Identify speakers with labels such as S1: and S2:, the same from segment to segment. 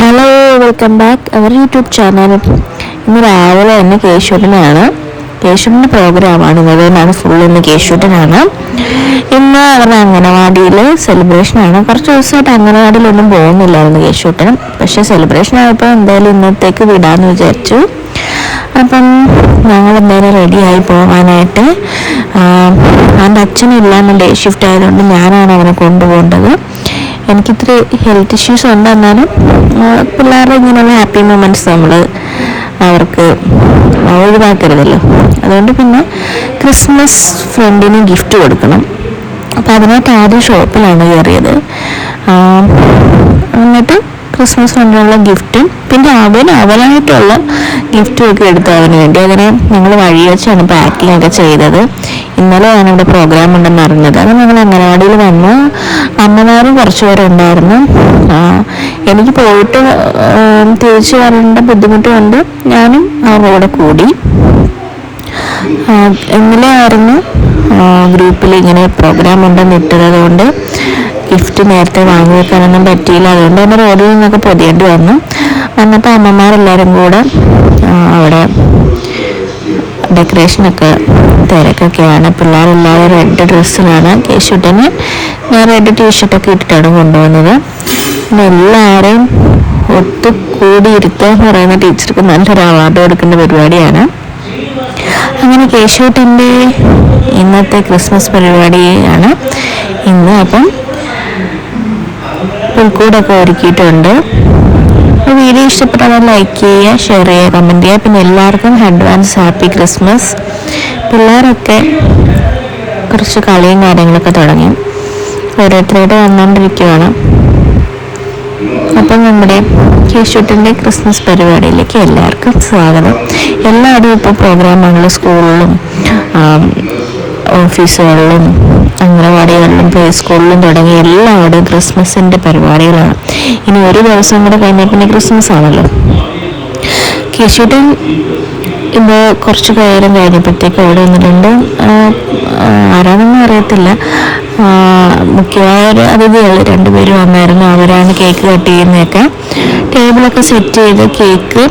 S1: Hello welcome back our YouTube channel ഇന്ന് രാവിലെ തന്നെ കേശുട്ടനാണ് കേശുട്ടന്റെ പ്രോഗ്രാമാണ് ഇന്നതാണ് ഫുൾ ഇന്ന് കേശുട്ടനാണ് ഇന്ന് അവരുടെ അംഗനവാടിയിൽ സെലിബ്രേഷനാണ് കുറച്ച് ദിവസമായിട്ട് അംഗനവാടിയിലൊന്നും പോകുന്നില്ലായിരുന്നു കേശുട്ടൻ പക്ഷേ സെലിബ്രേഷൻ ആയപ്പോൾ എന്തായാലും ഇന്നത്തേക്ക് വിടാമെന്ന് വിചാരിച്ചു. അപ്പം ഞങ്ങൾ എന്തായാലും റെഡിയായി പോകാനായിട്ട്. എന്റെ അച്ഛനില്ലാന്ന് ഡേ ഷിഫ്റ്റ് ആയതുകൊണ്ട് ഞാനാണ് അവനെ കൊണ്ടുപോകേണ്ടത്. എനിക്കിത്തിരി ഹെൽത്ത് ഇഷ്യൂസ് ഉണ്ട് എന്നാലും പിള്ളേരുടെ ഇങ്ങനെയുള്ള ഹാപ്പി മൊമെന്റ്സ് നമ്മൾ അവർക്ക് ഒഴിവാക്കരുതല്ലോ. അതുകൊണ്ട് പിന്നെ ക്രിസ്മസ് ഫ്രണ്ടിന് ഗിഫ്റ്റ് കൊടുക്കണം. അപ്പോൾ അതിനായിട്ട് ആദ്യം ഷോപ്പിലാണ് കയറിയത്. എന്നിട്ട് ക്രിസ്മസ് ഫ്രണ്ടിനുള്ള ഗിഫ്റ്റും പിന്നെ അവൻ അവനായിട്ടുള്ള ഗിഫ്റ്റും ഒക്കെ എടുത്തു അവന് വേണ്ടി. അങ്ങനെ ഞങ്ങൾ വഴി വെച്ചാണ് പാക്കിംഗ് ഒക്കെ ചെയ്തത്. ഞാൻ ഇവിടെ പ്രോഗ്രാം ഉണ്ടെന്ന് അറിഞ്ഞത്. അത് ഞങ്ങൾ അംഗനവാടിയിൽ വന്നു അമ്മമാരും കുറച്ച് പേരുണ്ടായിരുന്നു. എനിക്ക് പോയിട്ട് തിരിച്ചു വരേണ്ട ബുദ്ധിമുട്ട് കൊണ്ട് ഞാനും അവരോടെ കൂടി ഇന്നലെയായിരുന്നു ഗ്രൂപ്പിൽ ഇങ്ങനെ പ്രോഗ്രാം ഉണ്ടെന്ന് ഇട്ടത് കൊണ്ട് ഗിഫ്റ്റ് നേരത്തെ വാങ്ങി വെക്കാനൊന്നും പറ്റിയില്ല. അതുകൊണ്ട് തന്നെ റോഡിൽ നിന്നൊക്കെ പൊതിയേണ്ടി വന്നു. വന്നപ്പോൾ അമ്മമാരെല്ലാവരും കൂടെ അവിടെ ഡെക്കറേഷനൊക്കെ തിരക്കൊക്കെയാണ്. പിള്ളേരെല്ലാവരും റെഡ് ഡ്രസ്സിലാണ് കേശുട്ടന് ഞാൻ റെഡ് ടീഷർട്ടൊക്കെ ഇട്ടിട്ടാണ് കൊണ്ടുവന്നത് എല്ലാവരും എല്ലാവരെയും ഒത്തുകൂടി ഇരുത്തുക എന്ന് പറയുന്ന ടീച്ചർക്ക് നല്ലൊരു അവാർഡ് കൊടുക്കുന്ന പരിപാടിയാണ്. അങ്ങനെ കേശുട്ടന്റെ ഇന്നത്തെ ക്രിസ്മസ് പരിപാടിയാണ് ഇന്ന് അപ്പം പുൽക്കൂടൊക്കെ ഒരുക്കിയിട്ടുണ്ട്. അപ്പോൾ വീഡിയോ ഇഷ്ടപ്പെട്ടാൽ ലൈക്ക് ചെയ്യുക ഷെയർ ചെയ്യുക കമന്റ് ചെയ്യുക. പിന്നെ എല്ലാവർക്കും അഡ്വാൻസ് ഹാപ്പി ക്രിസ്മസ് പിള്ളേരൊക്കെ കുറച്ച് കളിയും കാര്യങ്ങളൊക്കെ തുടങ്ങി. ഓരോരുത്തരോട് വന്നുകൊണ്ടിരിക്കുകയാണ് അപ്പം നമ്മുടെ കേശുട്ടിന്റെ ക്രിസ്മസ് പരിപാടിയിലേക്ക് എല്ലാവർക്കും സ്വാഗതം. എല്ലാവരും ഇപ്പോൾ പ്രോഗ്രാമുകൾ സ്കൂളിലും ഓഫീസുകളിലും അംഗനവാടികളിലും പ്ലേ സ്കൂളിലും തുടങ്ങി എല്ലാവരും ക്രിസ്മസിന്റെ പരിപാടികളാണ്. ഇനി ഒരു ദിവസം കൂടെ കഴിഞ്ഞാൽ പിന്നെ ക്രിസ്മസ് ആണല്ലോ കേശുട്ടൻ ഇത് കുറച്ച് നേരം കഴിഞ്ഞപ്പോഴത്തേക്ക് അവിടെ വന്നിട്ടുണ്ട്. ആരാണെന്ന് അറിയത്തില്ല. മുഖ്യമായൊരു മുഖ്യമായ അതിഥികൾ രണ്ടുപേരും വന്നായിരുന്നു. അവരാണ് കേക്ക് കട്ട് ചെയ്യുന്നതൊക്കെ. ടേബിളൊക്കെ സെറ്റ് ചെയ്ത് കേക്ക്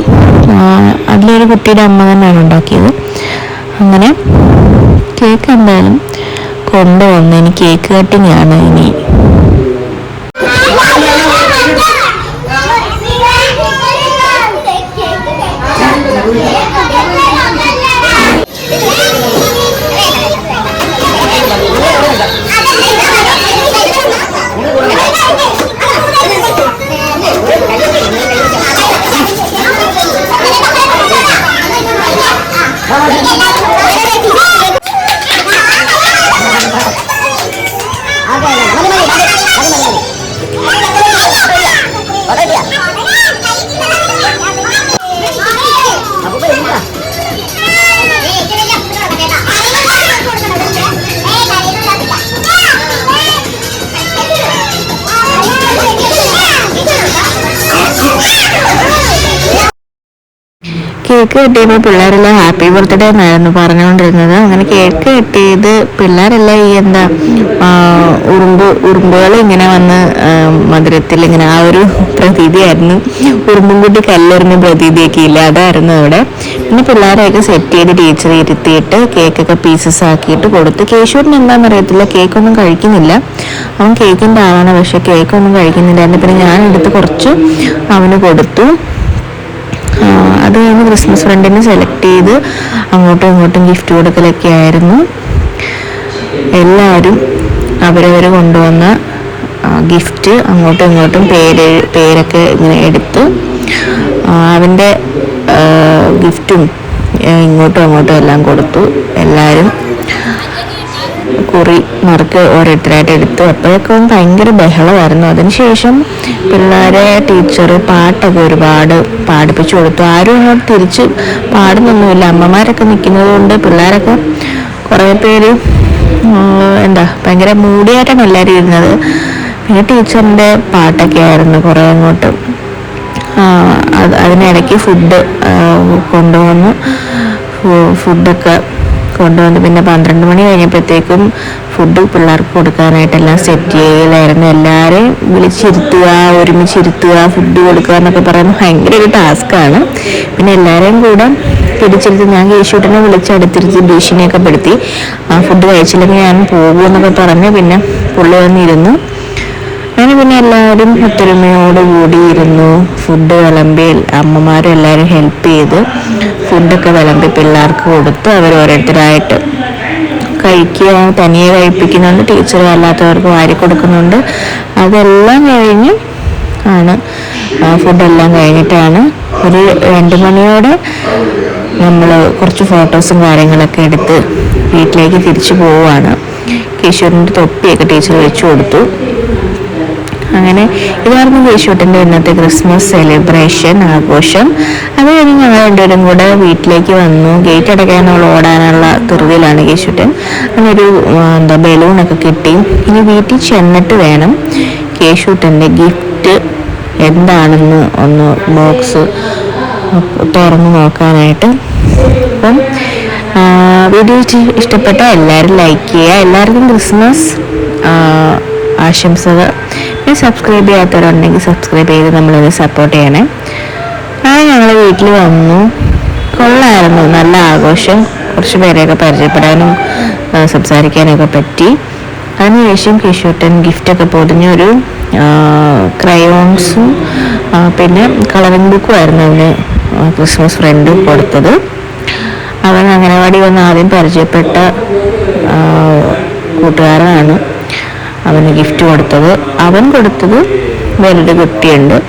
S1: അതിലൊരു കുട്ടിയുടെ അമ്മ തന്നെയാണ് ഉണ്ടാക്കിയത്. അങ്ങനെ കേക്ക് എന്തായാലും കൊണ്ടുവന്ന് ഇനി കേക്ക് കട്ടിങ്ങാണ് ഇനി. കേക്ക് കിട്ടിയപ്പോ പിള്ളേരെല്ലാം ഹാപ്പി ബർത്ത്ഡേ എന്നായിരുന്നു പറഞ്ഞുകൊണ്ടിരുന്നത് അങ്ങനെ കേക്ക് കിട്ടിയത് പിള്ളേരെല്ലാം ഈ എന്താ ഉറുമ്പ് ഉറുമ്പുകൾ ഇങ്ങനെ വന്ന് മധുരത്തിൽ ഇങ്ങനെ ആ ഒരു പ്രതീതിയായിരുന്നു. ഉറുമ്പും കൂട്ടി കല്ലെറിഞ്ഞ പ്രതീതിയൊക്കെ ഇല്ല അതായിരുന്നു അവിടെ. പിന്നെ പിള്ളേരെയൊക്കെ സെറ്റ് ചെയ്ത് ടീച്ചർ ഇരുത്തിയിട്ട് കേക്കൊക്കെ പീസസ് ആക്കിയിട്ട് കൊടുത്ത്. കേശൂരിന് എന്താണെന്ന് അറിയത്തില്ല കേക്കൊന്നും കഴിക്കുന്നില്ല. അവൻ കേക്കിന്റെ ആളാണ് പക്ഷെ കേക്കൊന്നും കഴിക്കുന്നില്ലായിരുന്നു പിന്നെ ഞാൻ എടുത്ത് കുറച്ച് അവന് കൊടുത്തു. അത് കഴിഞ്ഞ് ക്രിസ്മസ് ഫ്രണ്ടിനെ സെലക്ട് ചെയ്ത് അങ്ങോട്ടും ഇങ്ങോട്ടും ഗിഫ്റ്റ് കൊടുക്കലൊക്കെ ആയിരുന്നു. എല്ലാവരും അവരവർ കൊണ്ടുവന്ന ഗിഫ്റ്റ് അങ്ങോട്ടും ഇങ്ങോട്ടും പേര് പേരൊക്കെ ഇങ്ങനെ എടുത്ത് അവന്റെ ഗിഫ്റ്റും ഇങ്ങോട്ടും അങ്ങോട്ടും എല്ലാം കൊടുത്തു. എല്ലാവരും കുറി മറക്ക് ഓരോരുത്തരായിട്ട് എടുത്തു. അപ്പോഴൊക്കെ ഭയങ്കര ബഹളമായിരുന്നു. അതിനുശേഷം പിള്ളേരെ ടീച്ചർ പാട്ടൊക്കെ ഒരുപാട് പാടിപ്പിച്ചു കൊടുത്തു. ആരും അങ്ങോട്ട് തിരിച്ച് പാടുന്നൊന്നുമില്ല. അമ്മമാരൊക്കെ നിൽക്കുന്നത് കൊണ്ട് പിള്ളേരൊക്കെ കുറേ പേര് എന്താ ഭയങ്കര മൂടിയായിട്ടാണ് എല്ലാവരും ഇരുന്നത്. പിന്നെ ടീച്ചറിന്റെ പാട്ടൊക്കെ ആയിരുന്നു കുറേ അങ്ങോട്ട്. അതിനിടയ്ക്ക് ഫുഡ് കൊണ്ടുവന്നു. ഫുഡൊക്കെ കൊണ്ടുവന്ന്. പിന്നെ പന്ത്രണ്ട് മണി കഴിഞ്ഞപ്പോഴത്തേക്കും ഫുഡ് പിള്ളേർക്ക് കൊടുക്കാനായിട്ടെല്ലാം സെറ്റ് ചെയ്യലായിരുന്നു. എല്ലാവരെയും വിളിച്ചിരുത്തുക ഒരുമിച്ചിരുത്തുക ഫുഡ് കൊടുക്കുക എന്നൊക്കെ പറയുന്നത് ഭയങ്കര ഒരു ടാസ്ക്കാണ് പിന്നെ എല്ലാവരെയും കൂടെ പിടിച്ചിരുത്തി ഞാൻ കേശുട്ടനെ വിളിച്ചടുത്തിരുത്തി ഭീഷണിയൊക്കെ പെടുത്തി. ആ ഫുഡ് കഴിച്ചില്ലെങ്കിൽ ഞാൻ പോകുമെന്നൊക്കെ പറഞ്ഞ് പിന്നെ പുള്ളി വന്നിരുന്നു. അങ്ങനെ പിന്നെ എല്ലാവരും ഒത്തൊരുമയോട് കൂടിയിരുന്നു. ഫുഡ് വിളമ്പി അമ്മമാരും എല്ലാവരും ഹെൽപ്പ് ചെയ്ത് ഫുഡൊക്കെ വിളമ്പി പിള്ളേർക്ക് കൊടുത്ത് അവർ ഓരോരുത്തരായിട്ട് കഴിക്കുക തനിയെ കഴിപ്പിക്കുന്നുണ്ട് ടീച്ചർ അല്ലാത്തവർക്ക് വാരി കൊടുക്കുന്നുണ്ട്. അതെല്ലാം കഴിഞ്ഞ് ആണ് ഫുഡെല്ലാം കഴിഞ്ഞിട്ടാണ് ഒരു രണ്ട് മണിയോടെ നമ്മൾ കുറച്ച് ഫോട്ടോസും കാര്യങ്ങളൊക്കെ എടുത്ത് വീട്ടിലേക്ക് തിരിച്ചു പോവുകയാണ്. കിഷോറിന്റെ തൊപ്പിയൊക്കെ ടീച്ചർ വെച്ചു കൊടുത്തു. അങ്ങനെ ഇതായിരുന്നു യേശുട്ടിന്റെ ഇന്നത്തെ ക്രിസ്മസ് സെലിബ്രേഷൻ ആഘോഷം. അത് കഴിഞ്ഞ് ഞങ്ങൾ രണ്ടുപേരും കൂടെ വീട്ടിലേക്ക് വന്നു. ഗേറ്റ് അടയ്ക്കാനുള്ള ഓടാനുള്ള തുറവിലാണ് യേശുട്ടൻ അങ്ങനെ ഒരു എന്താ ബലൂണൊക്കെ കിട്ടി. ഇനി വീട്ടിൽ ചെന്നിട്ട് വേണം യേശുട്ടന്റെ ഗിഫ്റ്റ് എന്താണെന്ന് ഒന്ന് ബോക്സ് തുറന്നു നോക്കാനായിട്ട്. അപ്പം വീഡിയോ ഇഷ്ടപ്പെട്ട എല്ലാവരും ലൈക്ക് ചെയ്യുക. എല്ലാവർക്കും ക്രിസ്മസ് ആശംസകൾ. പിന്നെ സബ്സ്ക്രൈബ് ചെയ്യാത്തവരുണ്ടെങ്കിൽ സബ്സ്ക്രൈബ് ചെയ്ത് നമ്മളൊന്ന് സപ്പോർട്ട് ചെയ്യണേ. അങ്ങനെ ഞങ്ങൾ വീട്ടിൽ വന്നു. കൊള്ളായിരുന്നു. നല്ല ആഘോഷം. കുറച്ച് പേരെയൊക്കെ പരിചയപ്പെടാനും സംസാരിക്കാനൊക്കെ പറ്റി. അതിനുശേഷം കിഷോട്ടൻ ഗിഫ്റ്റൊക്കെ പൊതിഞ്ഞൊരു ക്രയോൺസും പിന്നെ കളറിംഗ് ബുക്കും ആയിരുന്നു അവന് ക്രിസ്മസ് ഫ്രണ്ട് കൊടുത്തത്. അവൻ അംഗനവാടി വന്ന് ആദ്യം പരിചയപ്പെട്ട കൂട്ടുകാരനാണ്. അവന് ഗിഫ്റ്റ് കൊടുത്തത്. അവൻ കൊടുത്തത് വേറൊരു കുട്ടിയുണ്ട്.